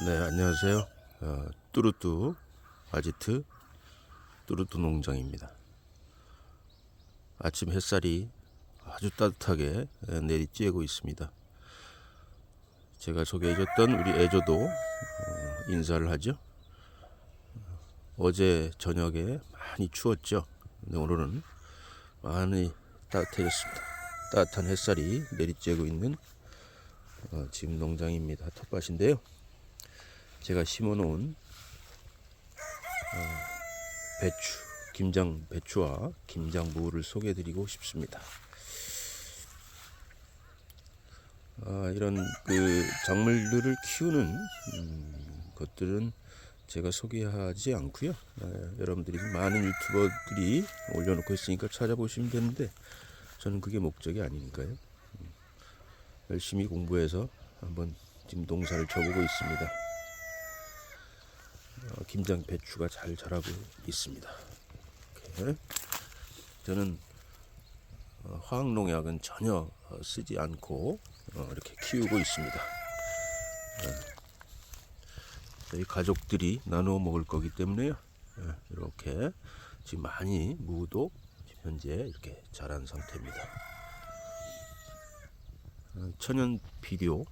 네, 안녕하세요. 어, 뚜루뚜 아지트 뚜루뚜 농장입니다. 아침 햇살이 아주 따뜻하게 에, 내리쬐고 있습니다. 제가 소개해줬던 우리 애조도 어, 인사를 하죠. 어제 저녁에 많이 추웠죠. 근데 오늘은 많이 따뜻해졌습니다. 따뜻한 햇살이 내리쬐고 있는 어, 지금 농장입니다. 텃밭인데요. 제가 심어놓은 어, 배추, 김장 배추와 김장 무를 소개해드리고 싶습니다. 아, 이런 그 작물들을 키우는 음, 것들은 제가 소개하지 않고요. 아, 여러분들이 많은 유튜버들이 올려놓고 있으니까 찾아보시면 되는데 저는 그게 목적이 아니니까요. 음, 열심히 공부해서 한번 지금 농사를 쳐보고 있습니다. 어, 김장 배추가 잘 자라고 있습니다. 이렇게. 저는 어, 화학 농약은 전혀 어, 쓰지 않고 어, 이렇게 키우고 있습니다. 예. 저희 가족들이 나누어 먹을 거기 때문에요. 예, 이렇게 지금 많이 무도 현재 이렇게 자란 상태입니다. 어, 천연 비료,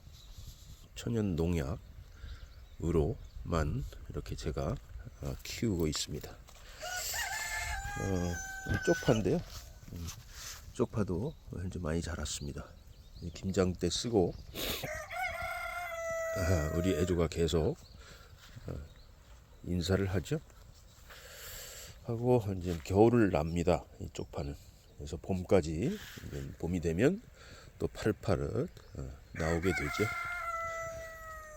천연 농약으로 만 이렇게 제가 어, 키우고 있습니다. 어, 쪽파인데요. 음, 쪽파도 현재 많이 자랐습니다. 이 김장 때 쓰고 아, 우리 애조가 계속 어, 인사를 하죠. 하고 이제 겨울을 납니다. 이 쪽파는. 그래서 봄까지 봄이 되면 또 파릇파릇 어, 나오게 되죠.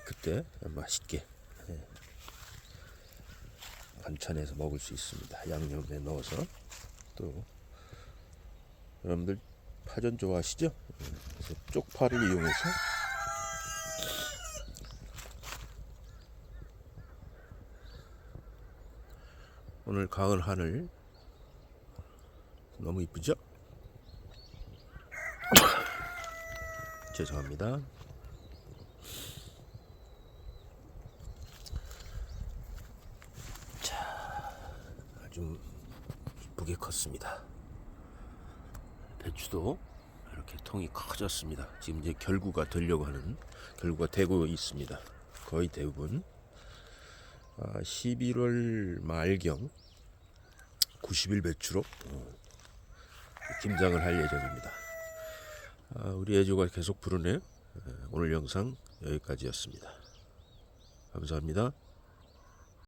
그때 맛있게 예, 반찬해서 먹을 수 있습니다. 양념에 넣어서 또 여러분들 파전 좋아하시죠? 예, 그래서 쪽파를 이용해서 오늘 가을 하늘 너무 이쁘죠? 죄송합니다. 아주 이쁘게 컸습니다. 배추도 이렇게 통이 커졌습니다. 지금 이제 결구가 되려고 하는 결구가 되고 있습니다. 거의 대부분 아, 11월 말경 90일 배추로 어, 김장을 할 예정입니다. 아, 우리 애조가 계속 부르네요. 에, 오늘 영상 여기까지였습니다. 감사합니다.